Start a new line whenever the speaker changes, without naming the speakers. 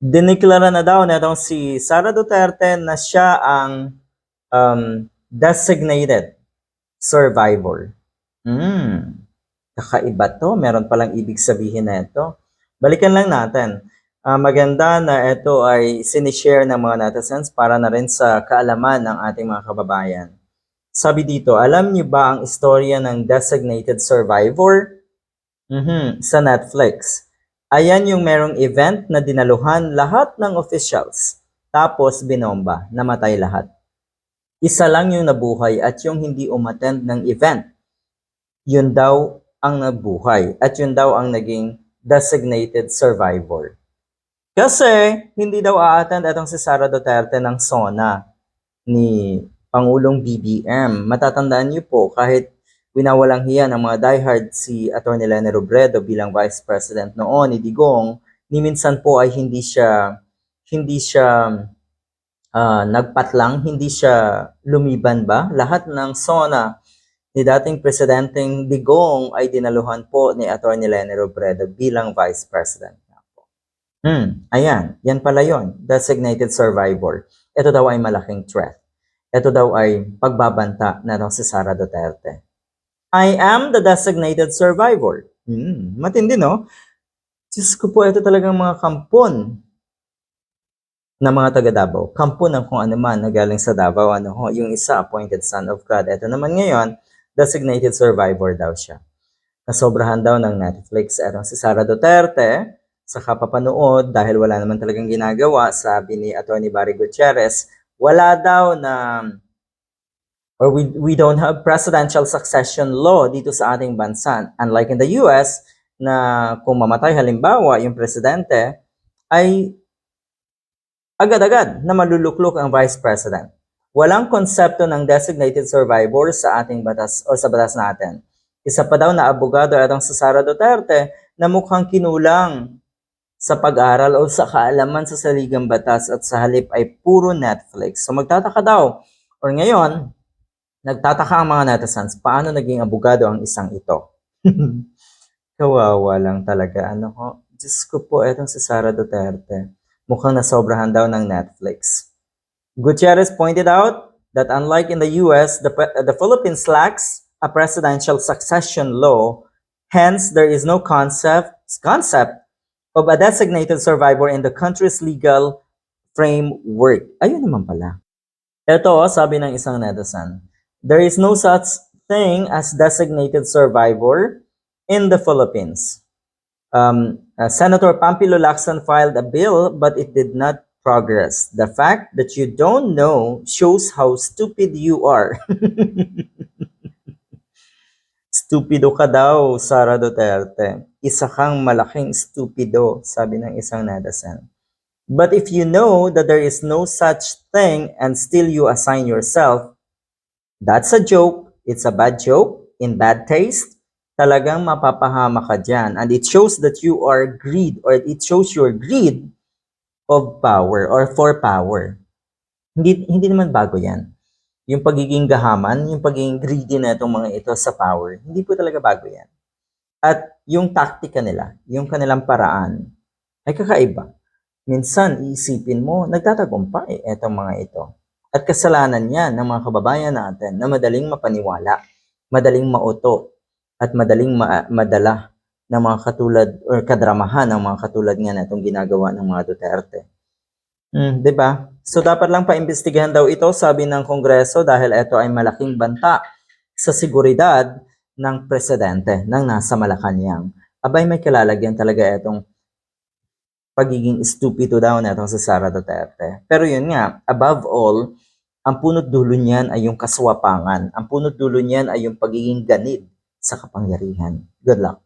Diniklara na daw netong si Sara Duterte na siya ang um, designated survivor. Hmm. Kakaiba to. Meron palang ibig sabihin na ito. Balikan lang natin. Ah, maganda na ito ay sinishare ng mga netizens para na rin sa kaalaman ng ating mga kababayan. Sabi dito, alam niyo ba ang istorya ng designated survivor? Mhm, sa Netflix. Ayan yung merong event na dinaluhan lahat ng officials. Tapos binomba, namatay lahat. Isa lang yung nabuhay at yung hindi umattend ng event. Yun daw ang nabuhay at yun daw ang naging designated survivor. Kasi hindi daw a-attend itong si Sara Duterte ng SONA ni Pangulong BBM. Matatandaan niyo po kahit winawalang hiya ng mga diehard si Atty. Lene Robredo bilang Vice President noon ni Digong, ni minsan po ay hindi siya hindi siya ah, nagpatlang, hindi siya lumiban ba? Lahat ng SONA ni dating Presidenteng Digong ay dinaluhan po ni Atty. Lene Robredo bilang Vice President. Hmm, ayan, yan pala yon, designated survivor. Ito daw ay malaking threat. Ito daw ay pagbabanta na si Sara Duterte. I am the designated survivor. Hmm, matindi no? Diyos ko po, ito talagang mga kampon na mga taga Davao. Kampon ng kung ano man na galing sa Davao. Ano ho, yung isa, appointed son of God. Ito naman ngayon, designated survivor daw siya. Nasobrahan daw ng Netflix. Etong si Sara Duterte, sa kapapanood, dahil wala naman talagang ginagawa, sabi ni Atty. Barry Gutierrez, wala daw na or we, we don't have presidential succession law dito sa ating bansa. Unlike in the US, na kung mamatay halimbawa yung presidente, ay agad-agad na maluluklok ang vice president. Walang konsepto ng designated survivor sa ating batas o sa batas natin. Isa pa daw na abogado atong sa Sara Duterte na mukhang kinulang sa pag-aral o sa kaalaman sa saligang batas at sa halip ay puro Netflix. So magtataka daw, or ngayon, nagtataka ang mga netizens, paano naging abogado ang isang ito? Kawawa lang talaga. Ano ho? Diyos ko po, etong si Sara Duterte. Mukhang nasobrahan daw ng Netflix. Gutierrez pointed out that unlike in the US, the, the Philippines lacks a presidential succession law. Hence, there is no concept, concept of a designated survivor in the country's legal framework. Ayun naman pala. Ito, sabi ng isang netizen, there is no such thing as designated survivor in the Philippines. Um, uh, Senator Pampilo Lacson filed a bill, but it did not progress. The fact that you don't know shows how stupid you are. Stupido ka daw, Sara Duterte. Isa kang malaking stupido, sabi ng isang netizen. But if you know that there is no such thing and still you assign yourself, that's a joke. It's a bad joke in bad taste. Talagang mapapahama ka dyan. And it shows that you are greed or it shows your greed of power or for power. Hindi, hindi naman bago yan. Yung pagiging gahaman, yung pagiging greedy na itong mga ito sa power, hindi po talaga bago yan. At yung taktika nila, yung kanilang paraan, ay kakaiba. Minsan, iisipin mo, nagtatagumpay itong mga ito. At kasalanan yan ng mga kababayan natin na madaling mapaniwala, madaling mauto, at madaling ma- madala ng mga katulad or kadramahan ng mga katulad nga na itong ginagawa ng mga Duterte. Hmm, 'di ba? So dapat lang paimbestigahan daw ito sabi ng Kongreso dahil ito ay malaking banta sa seguridad ng presidente ng nasa Malacanang. Abay may kalalagyan talaga itong pagiging stupido daw na itong si Sara Duterte. Pero yun nga, above all, ang punot dulo niyan ay yung kaswapangan. Ang punot dulo niyan ay yung pagiging ganid sa kapangyarihan. Good luck.